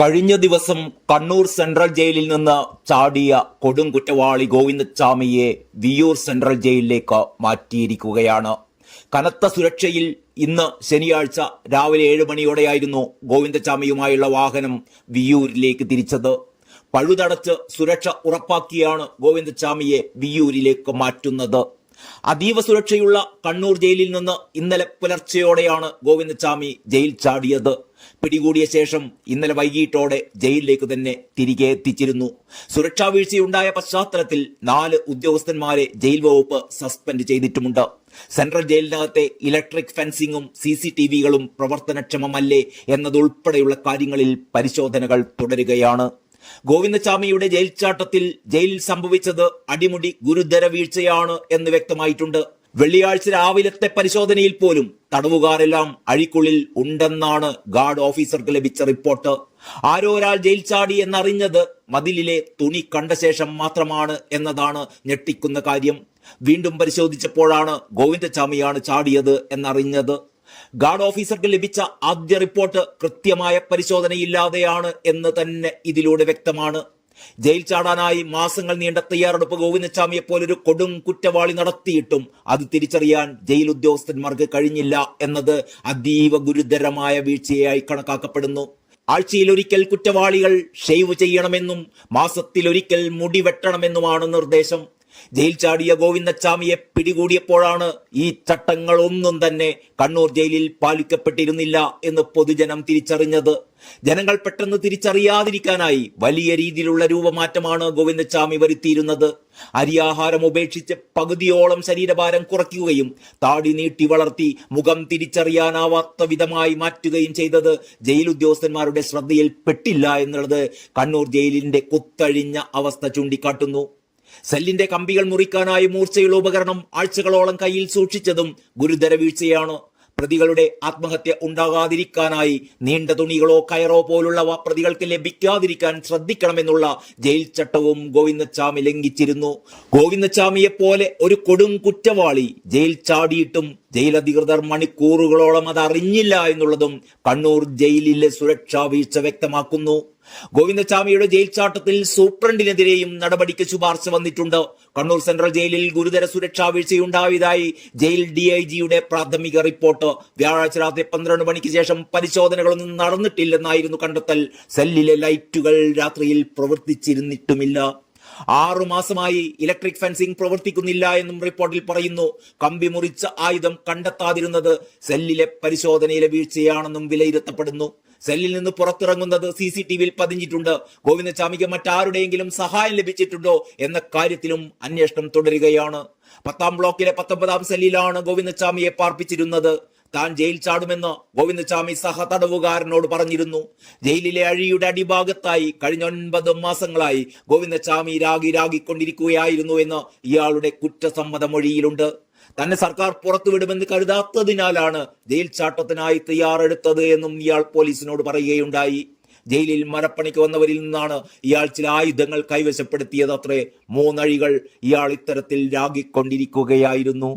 കഴിഞ്ഞ ദിവസം കണ്ണൂർ സെൻട്രൽ ജയിലിൽ നിന്ന് ചാടിയ കൊടും കുറ്റവാളി ഗോവിന്ദച്ചാമിയെ വിയൂർ സെൻട്രൽ ജയിലിലേക്ക് മാറ്റിയിരിക്കുകയാണ്. കനത്ത സുരക്ഷയിൽ ഇന്ന് ശനിയാഴ്ച രാവിലെ ഏഴ് മണിയോടെയായിരുന്നു ഗോവിന്ദച്ചാമിയുമായുള്ള വാഹനം വിയൂരിലേക്ക് തിരിച്ചത്. പഴുതടച്ച് സുരക്ഷ ഉറപ്പാക്കിയാണ് ഗോവിന്ദച്ചാമിയെ വിയൂരിലേക്ക് മാറ്റുന്നത്. അതീവ സുരക്ഷയുള്ള കണ്ണൂർ ജയിലിൽ നിന്ന് ഇന്നലെ പുലർച്ചെയോടെയാണ് ഗോവിന്ദച്ചാമി ജയിൽ ചാടിയത്. പിടികൂടിയ ശേഷം ഇന്നലെ വൈകിട്ടോടെ ജയിലിലേക്ക് തന്നെ തിരികെ എത്തിച്ചിരുന്നു. സുരക്ഷാ വീഴ്ചയുണ്ടായ പശ്ചാത്തലത്തിൽ നാല് ഉദ്യോഗസ്ഥന്മാരെ ജയിൽ വകുപ്പ് സസ്പെൻഡ് ചെയ്തിട്ടുമുണ്ട്. സെൻട്രൽ ജയിലിനകത്തെ ഇലക്ട്രിക് ഫെൻസിംഗും സി സി ടി വികളും പ്രവർത്തനക്ഷമമല്ലേ എന്നതുൾപ്പെടെയുള്ള കാര്യങ്ങളിൽ പരിശോധനകൾ തുടരുകയാണ്. ഗോവിന്ദസ്വാമിയുടെ ജയിൽ ചാട്ടത്തിൽ ജയിലിൽ സംഭവിച്ചത് അടിമുടി ഗുരുതര വീഴ്ചയാണ് എന്ന് വ്യക്തമായിട്ടുണ്ട്. വെള്ളിയാഴ്ച രാവിലത്തെ പരിശോധനയിൽ പോലും തടവുകാരെല്ലാം അഴിക്കുള്ളിൽ ഉണ്ടെന്നാണ് ഗാർഡ് ഓഫീസർക്ക് ലഭിച്ച റിപ്പോർട്ട്. ആരോ ഒരാൾ ജയിൽ ചാടി എന്നറിഞ്ഞത് മതിലിലെ തുണി കണ്ട ശേഷം മാത്രമാണ് എന്നതാണ് ഞെട്ടിക്കുന്ന കാര്യം. വീണ്ടും പരിശോധിച്ചപ്പോഴാണ് ഗോവിന്ദചാമിയാണ് ചാടിയത് എന്നറിഞ്ഞത്. ഗാർഡ് ഓഫീസർക്ക് ലഭിച്ച ആദ്യ റിപ്പോർട്ട് കൃത്യമായ പരിശോധനയില്ലാതെയാണ് എന്ന് തന്നെ ഇതിലൂടെ വ്യക്തമാണ്. ജയിൽ ചാടാനായി മാസങ്ങൾ നീണ്ട തയ്യാറെടുപ്പ് ഗോവിന്ദസ്വാമിയെ പോലൊരു കൊടും കുറ്റവാളി നടത്തിയിട്ടും അത് തിരിച്ചറിയാൻ ജയിൽ ഉദ്യോഗസ്ഥന്മാർക്ക് കഴിഞ്ഞില്ല എന്നത് അതീവ ഗുരുതരമായ വീഴ്ചയായി കണക്കാക്കപ്പെടുന്നു. ആഴ്ചയിൽ ഒരിക്കൽ കുറ്റവാളികൾ ഷെയ്വ് ചെയ്യണമെന്നും മാസത്തിലൊരിക്കൽ മുടി വെട്ടണമെന്നുമാണ് നിർദ്ദേശം. ജയിൽ ചാടിയ ഗോവിന്ദച്ചാമിയെ പിടികൂടിയപ്പോഴാണ് ഈ ചട്ടങ്ങളൊന്നും തന്നെ കണ്ണൂർ ജയിലിൽ പാലിക്കപ്പെട്ടിരുന്നില്ല എന്ന് പൊതുജനം തിരിച്ചറിഞ്ഞത്. ജനങ്ങൾ പെട്ടെന്ന് തിരിച്ചറിയാതിരിക്കാനായി വലിയ രീതിയിലുള്ള രൂപമാറ്റമാണ് ഗോവിന്ദച്ചാമി വരുത്തിയിരുന്നത്. അരിയാഹാരം ഉപേക്ഷിച്ച് പകുതിയോളം ശരീരഭാരം കുറയ്ക്കുകയും താടി നീട്ടി വളർത്തി മുഖം തിരിച്ചറിയാനാവാത്ത വിധമായി മാറ്റുകയും ചെയ്തത് ജയിൽ ഉദ്യോഗസ്ഥന്മാരുടെ ശ്രദ്ധയിൽ പെട്ടില്ല എന്നുള്ളത് കണ്ണൂർ ജയിലിന്റെ കുത്തഴിഞ്ഞ അവസ്ഥ ചൂണ്ടിക്കാട്ടുന്നു. സെല്ലിന്റെ കമ്പികൾ മുറിക്കാനായി മൂർച്ചയുള്ള ഉപകരണം ആഴ്ചകളോളം കയ്യിൽ സൂക്ഷിച്ചതും ഗുരുതര വീഴ്ചയാണ്. പ്രതികളുടെ ആത്മഹത്യ ഉണ്ടാകാതിരിക്കാനായി നീണ്ട തുണികളോ കയറോ പോലുള്ളവ പ്രതികൾക്ക് ലഭിക്കാതിരിക്കാൻ ശ്രദ്ധിക്കണമെന്നുള്ള ജയിൽ ചട്ടവും ഗോവിന്ദച്ചാമി ലംഘിച്ചിരുന്നു. ഗോവിന്ദച്ചാമിയെ പോലെ ഒരു കൊടും കുറ്റവാളി ജയിൽ ചാടിയിട്ടും ജയിൽ അധികൃതർ മണിക്കൂറുകളോളം അത് അറിഞ്ഞില്ല എന്നുള്ളതും കണ്ണൂർ ജയിലിലെ സുരക്ഷാ വീഴ്ച വ്യക്തമാക്കുന്നു. ഗോവിന്ദസ്വാമിയുടെ ജയിൽ ചാട്ടത്തിൽ സൂപ്രണ്ടിനെതിരെയും നടപടിക്ക് ശുപാർശ വന്നിട്ടുണ്ട്. കണ്ണൂർ സെൻട്രൽ ജയിലിൽ ഗുരുതര സുരക്ഷാ വീഴ്ചയുണ്ടായതായി ജയിൽ ഡി ഐ ജിയുടെ പ്രാഥമിക റിപ്പോർട്ട്. വ്യാഴാഴ്ച രാത്രി പന്ത്രണ്ട് മണിക്ക് ശേഷം പരിശോധനകളൊന്നും നടന്നിട്ടില്ലെന്നായിരുന്നു കണ്ടെത്തൽ. സെല്ലിലെ ലൈറ്റുകൾ രാത്രിയിൽ പ്രവർത്തിച്ചിരുന്നിട്ടുമില്ല. ആറു മാസമായി ഇലക്ട്രിക് ഫെൻസിംഗ് പ്രവർത്തിക്കുന്നില്ല എന്നും റിപ്പോർട്ടിൽ പറയുന്നു. കമ്പി മുറിച്ച ആയുധം കണ്ടെത്താതിരുന്നത് സെല്ലിലെ പരിശോധനയിലെ വീഴ്ചയാണെന്നും വിലയിരുത്തപ്പെടുന്നു. സെല്ലിൽ നിന്ന് പുറത്തിറങ്ങുന്നത് സി സി ടി വിയിൽ പതിഞ്ഞിട്ടുണ്ട്. ഗോവിന്ദസ്വാമിക്ക് മറ്റാരുടെയെങ്കിലും സഹായം ലഭിച്ചിട്ടുണ്ടോ എന്ന കാര്യത്തിലും അന്വേഷണം തുടരുകയാണ്. പത്താം ബ്ലോക്കിലെ പത്തൊമ്പതാം സെല്ലിലാണ് ഗോവിന്ദസ്വാമിയെ പാർപ്പിച്ചിരുന്നത്. താൻ ജയിൽ ചാടുമെന്ന് ഗോവിന്ദസ്വാമി സഹ തടവുകാരനോട് പറഞ്ഞിരുന്നു. ജയിലിലെ അഴിയുടെ അടിഭാഗത്തായി കഴിഞ്ഞ ഒൻപത് മാസങ്ങളായി ഗോവിന്ദസ്വാമി രാഗി രാഗിക്കൊണ്ടിരിക്കുകയായിരുന്നു എന്ന് ഇയാളുടെ കുറ്റസമ്മത മൊഴിയിലുണ്ട് തന്നെ സർക്കാർ പുറത്തുവിടുമെന്ന് കരുതാത്തതിനാലാണ് ജയിൽ ചാട്ടത്തിനായി തയ്യാറെടുത്തത് എന്നും ഇയാൾ പോലീസിനോട് പറയുകയുണ്ടായി. ജയിലിൽ മരപ്പണിക്ക് വന്നവരിൽ നിന്നാണ് ഇയാൾ ചില ആയുധങ്ങൾ കൈവശപ്പെടുത്തിയത് അത്രേ മൂന്നഴികൾ ഇയാൾ ഇത്തരത്തിൽ രാഗിക്കൊണ്ടിരിക്കുകയായിരുന്നു.